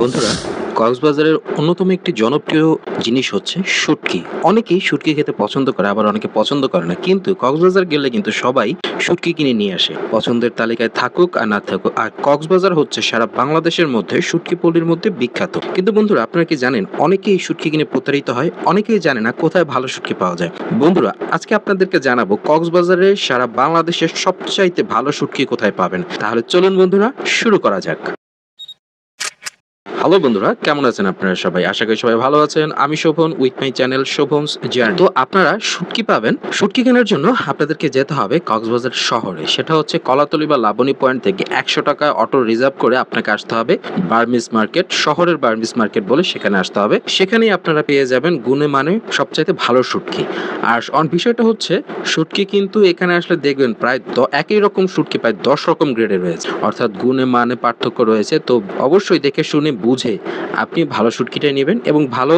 বন্ধুরা, কক্সবাজারের অন্যতম একটি জনপ্রিয় জিনিস হচ্ছে শুটকি। অনেকেই শুটকি খেতে পছন্দ করে, আবার অনেকে পছন্দ করে না। কিন্তু কক্সবাজার গেলে কিন্তু সবাই শুটকি কিনে নিয়ে আসে। পছন্দের তালিকায় থাকুক আর না থাকুক, আর কক্সবাজার হচ্ছে সারা বাংলাদেশের মধ্যে শুটকি পল্লীর মধ্যে বিখ্যাত। কিন্তু বন্ধুরা, আপনারা কি জানেন, অনেকেই শুটকি কিনে প্রতারিত হয়, অনেকেই জানে না কোথায় ভালো শুটকি পাওয়া যায়। বন্ধুরা, আজকে আপনাদেরকে জানাব কক্সবাজারে সারা বাংলাদেশের সবচাইতে ভালো শুটকি কোথায় পাবেন। তাহলে চলুন বন্ধুরা, শুরু করা যাক। হ্যালো বন্ধুরা, কেমন আছেন আপনারা সবাই? আশা করি সবাই ভালো আছেন। আমি Shovan with my channel Shovan's journey তো আপনারা শুটকি পাবেন। শুটকি কেনার জন্য আপনাদেরকে যেতে হবে কক্সবাজার শহরে। সেটা হচ্ছে কলাতলি বা লাবণী পয়েন্ট থেকে একশো টাকা অটো রিজার্ভ করে আপনাকে আসতে হবে বার্মিস মার্কেট শহরের বার্মিস মার্কেট বলে সেখানে আসতে হবে। সেখানেই আপনারা পেয়ে যাবেন গুণে মানে সবচাইতে ভালো শুটকি আর বিষয়টা হচ্ছে শুটকি কিন্তু এখানে আসলে দেখবেন প্রায় একই রকম শুটকি প্রায় দশ রকম গ্রেডের রয়েছে। অর্থাৎ গুণে মানে পার্থক্য রয়েছে। তো অবশ্যই দেখে শুনে বুঝে আপনি ভালো শুটকিটাই নেবেন এবং ভালো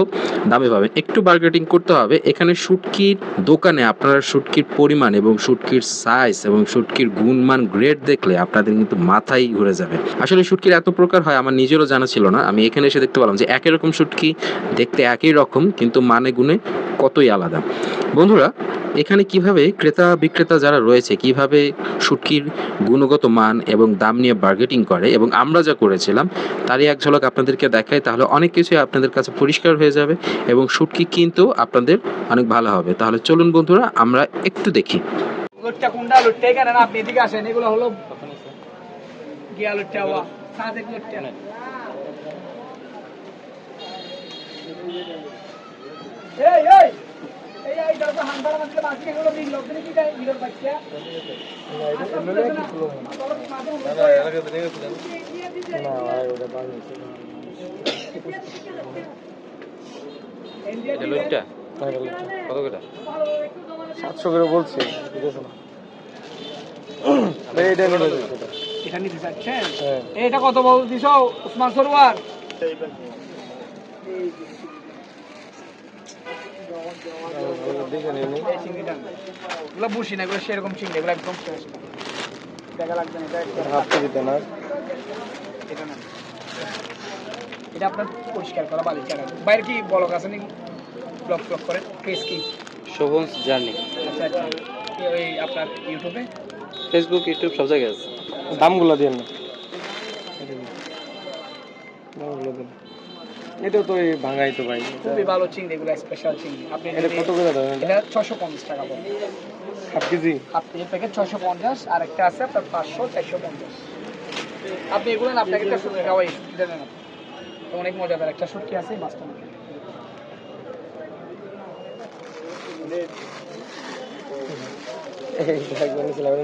দামে পাবেন। একটু বার্গেটিং করতে হবে। এখানে শুটকির দোকানে আপনারা শুটকির পরিমাণ এবং শুটকির সাইজ এবং শুটকির গুণমান গ্রেড দেখলে আপনাদের কিন্তু মাথায় ঘুরে যাবে। আসলে শুটকির এত প্রকার হয়, আমার নিজেরও জানা ছিল না। আমি এখানে এসে দেখতে পেলাম যে একই রকম শুটকি দেখতে একই রকম, কিন্তু মানে গুণে কতই আলাদা। বন্ধুরা এখানে কীভাবে ক্রেতা বিক্রেতা যারা রয়েছে, কীভাবে শুটকির গুণগত মান এবং দাম নিয়ে বার্গেটিং করে এবং আমরা যা করেছিলাম, তারই এক ঝলক আপনাদেরকে দেখাই, তাহলে অনেক কিছুই আপনাদের কাছে পরিষ্কার হয়ে যাবে এবং শুটকি কিন্তু আপনাদের অনেক ভালো হবে। তাহলে চলুন বন্ধুরা, আমরা একটু দেখি। গিয়া লোটটা সাদেক লোটটা এই এই এই এই দাদা হান্দার মধ্যে বাকি এগুলো বিল লোক দিনে কি যায় বিলের বাচ্চা কত সাতশো করে বলছি বুঝেছ না? এটা নিতে চাচ্ছেন হ্যাঁ। এটা কত বল দিছো উসমান সরওয়ার ভালো দেখে নিয়ে নিই। এই চিংড়িটা এগুলো বুঝি না এগুলো সেরকম চিংড়ি এগুলো একদম ফ্রেশ দেখা লাগবে না এটা হাফ কেজিতে না এটা না এটা আপনার পরিষ্কার করা বালির বাইরে কি বলক আছে নাকি ব্লক ব্লক করে ফেস কি শোভনস জার্নি। আচ্ছা আচ্ছা। ওই আপনার ইউটিউবে? ফেসবুক ইউটিউব সব জায়গায় আছে। দামগুলো দিয়ে না দামগুলো দিন এটাও তো এই ভাঙাই তো ভাই। খুবই ভালো চিংড়ি এগুলো স্পেশাল চিংড়ি। আপনি এটা কত করে দেবেন এটা এটা ছশো পঞ্চাশ টাকা পড়বে হাফ কেজি? আপনি এই প্যাকেট ছশো পঞ্চাশ আর একটা আছে আপনার পাঁচশো চারশো পঞ্চাশ। আপনি এগুলো না আপনাকে একটা শুটকি খাওয়াই শুটকিটা নেন আপনি। তো অনেক মজাদার একটা শুটকি আছে মাছটা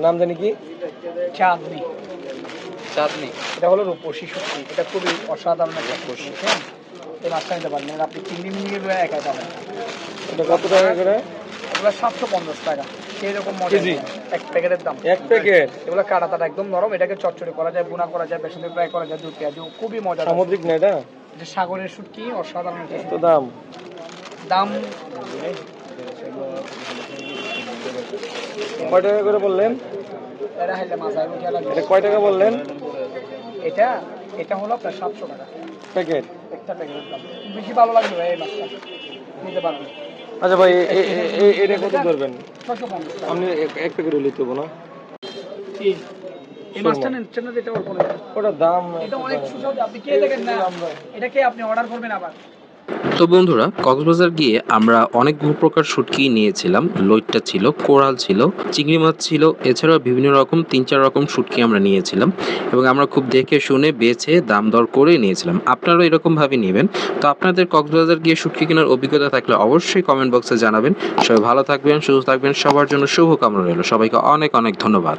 নাম জানি কি? চাঁদনি। চাঁদনি। এটা হলো রূপসী শুটকি এটা খুবই অসাধারণ একটা শুটকি হ্যাঁ। এই মাছটা নিতে পারেন আপনি চিংড়ি মিংড়ি এগুলো একাই পাবেন। এটা কত টাকা করে? এগুলো সাতশো পঞ্চাশ টাকা। সেই রকম মজা কেজি? এক প্যাকেটের দাম। এক প্যাকেট? এগুলো কাটা তাটা একদম নরম। এটাকে চচ্চড়ি করা যায় বুনা করা যায় বেসন ফ্রাই করা যায় দুধ পেঁয়াজ খুবই মজা সামুদ্রিক না এটা? যে সাগরের শুটকি অসাধারণ একটা তো দাম? দাম কয় টাকা করে বললেন? এটা কয় টাকা বললেন? এটা এটা হলো আপনার সাতশো টাকা। প্যাকেট? একটা প্যাকেটের দাম। বেশি ভালো লাগবে ভাই এই মাছটা? নিতে পারবেন। আচ্ছা ভাই এটা কত ধরবেন? আপনি এক- প্যাকেট হলে তো না? এই মাছটা নেন এটা অল্প ওটা দাম এটা অনেক সুস্বাদু আপনি কে দেখেন না। এটা কে আপনি অর্ডার করবেন আবার। তো বন্ধুরা, কক্সবাজার গিয়ে আমরা অনেক প্রকার শুটকি নিয়েছিলাম। লইট্টা ছিল, কোরাল ছিল, চিংড়ি মাছ ছিল, এছাড়াও বিভিন্ন রকম, তিন চার রকম শুটকি আমরা নিয়েছিলাম এবং আমরা খুব দেখে শুনে বেছে দাম দর করে নিয়েছিলাম। আপনারাও এরকমভাবে নেবেন। তো আপনাদের কক্সবাজার গিয়ে শুটকি কেনার অভিজ্ঞতা থাকলে অবশ্যই কমেন্ট বক্সে জানাবেন। সবাই ভালো থাকবেন, সুস্থ থাকবেন, সবার জন্য শুভকামনা রইল। সবাইকে অনেক অনেক ধন্যবাদ।